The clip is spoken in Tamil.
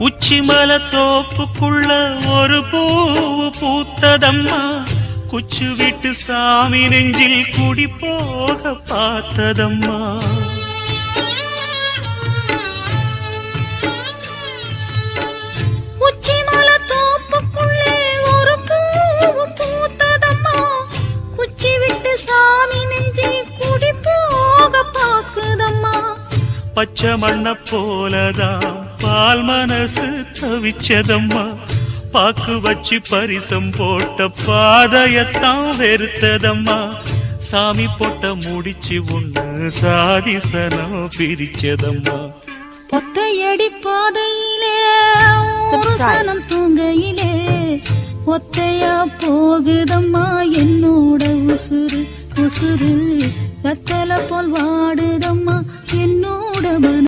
உச்சிமல தோப்புக்குள்ள ஒரு பூவு பூத்ததம்மா. குச்சு விட்டு சாமி நெஞ்சில் குடி போக பார்த்ததம்மா. சாமி பச்சை மண்ண போலதான் பால் மனசு தவிச்சதம்மா. பாக்கு வச்சு பரிசம் போட்ட பாதையத்தான் வெறுத்ததம்மா. சாமி போட்ட முடிச்சு ஒண்ணு சாதிசனம் பிரிச்சதம்மா. ஒத்தையடி பாதையிலே. சனம் தூங்கையிலே ஒத்தையா போகுதம்மா என்னோட உசுறு உசுறு. கத்தல போல் வாடுதம்மா.